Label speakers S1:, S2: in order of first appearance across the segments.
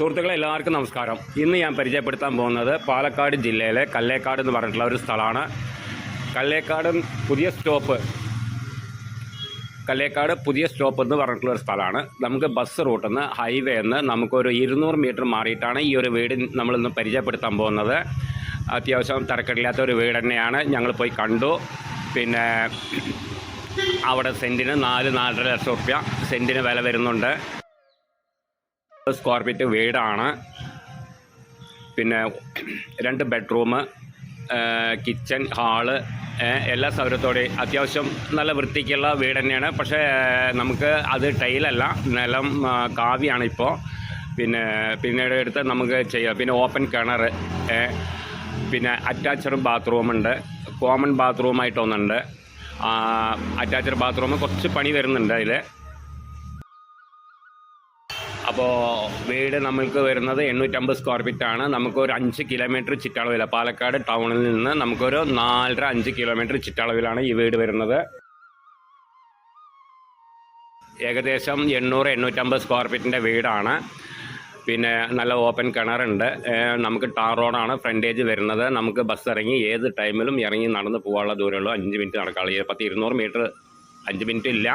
S1: സുഹൃത്തുക്കളെ എല്ലാവർക്കും നമസ്കാരം. ഇന്ന് ഞാൻ പരിചയപ്പെടുത്താൻ പോകുന്നത് പാലക്കാട് ജില്ലയിലെ കല്ലേക്കാട് എന്ന് പറഞ്ഞിട്ടുള്ള ഒരു സ്ഥലമാണ്. കല്ലേക്കാട് പുതിയ സ്റ്റോപ്പ് കല്ലേക്കാട് പുതിയ സ്റ്റോപ്പ് എന്ന് പറഞ്ഞിട്ടുള്ള ഒരു സ്ഥലമാണ്. നമുക്ക് ബസ് റൂട്ടിൽ നിന്ന് ഹൈവേ നിന്ന് നമുക്കൊരു ഇരുന്നൂറ് മീറ്റർ മാറിയിട്ടാണ് ഈ ഒരു വീട് നമ്മളിന്ന് പരിചയപ്പെടുത്താൻ പോകുന്നത്. അത്യാവശ്യം തിരക്കില്ലാത്ത ഒരു വീട് തന്നെയാണ്. ഞങ്ങൾ പോയി കണ്ടു. പിന്നെ അവിടെ സെന്റിന് നാല് നാലര ലക്ഷം റുപ്യ സെന്റിന് വില വരുന്നുണ്ട്. സ്ക്വയർ ഫീറ്റ് വീടാണ്. പിന്നെ രണ്ട് ബെഡ്റൂം കിച്ചൺ ഹാൾ എല്ലാ സൗകര്യത്തോടെ അത്യാവശ്യം നല്ല വൃത്തിക്കുള്ള വീട് തന്നെയാണ്. പക്ഷേ നമുക്ക് അത് ടൈലല്ല നിലം കാവ്യാണ് ഇപ്പോൾ പിന്നെ പിന്നീട് എടുത്ത് നമുക്ക് ചെയ്യാം. പിന്നെ ഓപ്പൺ കിണർ പിന്നെ അറ്റാച്ച്ഡ് ബാത്റൂമുണ്ട് കോമൺ ബാത്റൂമായിട്ടൊന്നുണ്ട് അറ്റാച്ച്ഡ് ബാത്റൂം കുറച്ച് പണി വരുന്നുണ്ട് അതിൽ അപ്പോൾ വീട് നമ്മൾക്ക് വരുന്നത് എണ്ണൂറ്റമ്പത് സ്ക്വയർ ഫീറ്റ് ആണ്. നമുക്കൊരു അഞ്ച് കിലോമീറ്റർ ചുറ്റളവില. പാലക്കാട് ടൗണിൽ നിന്ന് നമുക്കൊരു നാലര അഞ്ച് കിലോമീറ്റർ ചുറ്റളവിലാണ് ഈ വീട് വരുന്നത്. ഏകദേശം എണ്ണൂറ് എണ്ണൂറ്റമ്പത് സ്ക്വയർ ഫീറ്റിന്റെ വീടാണ്. പിന്നെ നല്ല ഓപ്പൺ കിണറുണ്ട്. നമുക്ക് ടാർ റോഡാണ് ഫ്രണ്ടേജ് വരുന്നത്. നമുക്ക് ബസ് ഇറങ്ങി ഏത് ടൈമിലും ഇറങ്ങി നടന്ന് പോകാനുള്ള ദൂരമുള്ളൂ. അഞ്ച് മിനിറ്റ് നടക്കാനുള്ള. പത്ത് ഇരുന്നൂറ് മീറ്റർ അഞ്ച് മിനിറ്റ് ഇല്ല.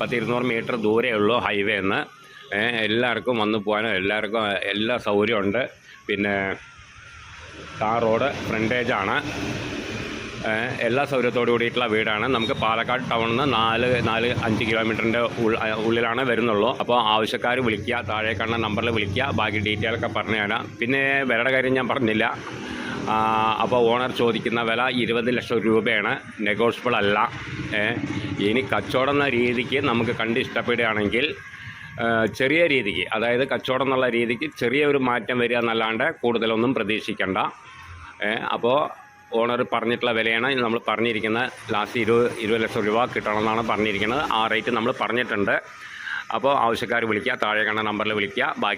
S1: പത്ത് ഇരുന്നൂറ് മീറ്റർ ദൂരമേ ഉള്ളൂ ഹൈവേ ഏഹ് എല്ലാവർക്കും വന്നു പോകാനും എല്ലാവർക്കും എല്ലാ സൗകര്യമുണ്ട് പിന്നെ ടാർ റോഡ് ഫ്രണ്ടേജാണ് എല്ലാ സൗകര്യത്തോടു കൂടിയിട്ടുള്ള വീടാണ്. നമുക്ക് പാലക്കാട് ടൗണിൽ നിന്ന് നാല് നാല് അഞ്ച് കിലോമീറ്ററിന്റെ ഉള്ളിലാണ് വരുന്നുള്ളൂ. അപ്പോൾ ആവശ്യക്കാർ വിളിക്കുക താഴെ നമ്പറിൽ വിളിക്കുക. ബാക്കി ഡീറ്റെയിൽ ഒക്കെ പറഞ്ഞു തരാം. പിന്നെ വിലയുടെ കാര്യം ഞാൻ പറഞ്ഞില്ല. അപ്പോൾ ഓണർ ചോദിക്കുന്ന വില ഇരുപത് ലക്ഷം രൂപയാണ്. നെഗോഷ്യബിൾ അല്ല. ഇനി കച്ചവടം എന്ന രീതിക്ക് നമുക്ക് കണ്ട് ഇഷ്ടപ്പെടുകയാണെങ്കിൽ ചെറിയ രീതിക്ക് അതായത് കച്ചവടം എന്നുള്ള രീതിക്ക് ചെറിയ ഒരു മാറ്റം വരിക എന്നല്ലാണ്ട് കൂടുതലൊന്നും പ്രതീക്ഷിക്കേണ്ട. അപ്പോൾ ഓണർ പറഞ്ഞിട്ടുള്ള വിലയാണ് നമ്മൾ പറഞ്ഞിരിക്കുന്നത്. ലാസ്റ്റ് ഇരുപത് ഇരുപത് ലക്ഷം രൂപ കിട്ടണമെന്നാണ് പറഞ്ഞിരിക്കുന്നത്. ആ റേറ്റ് നമ്മൾ പറഞ്ഞിട്ടുണ്ട്. അപ്പോൾ ആവശ്യക്കാർ വിളിക്കുക താഴെ കണ്ട നമ്പറിൽ വിളിക്കുക. ബാക്കി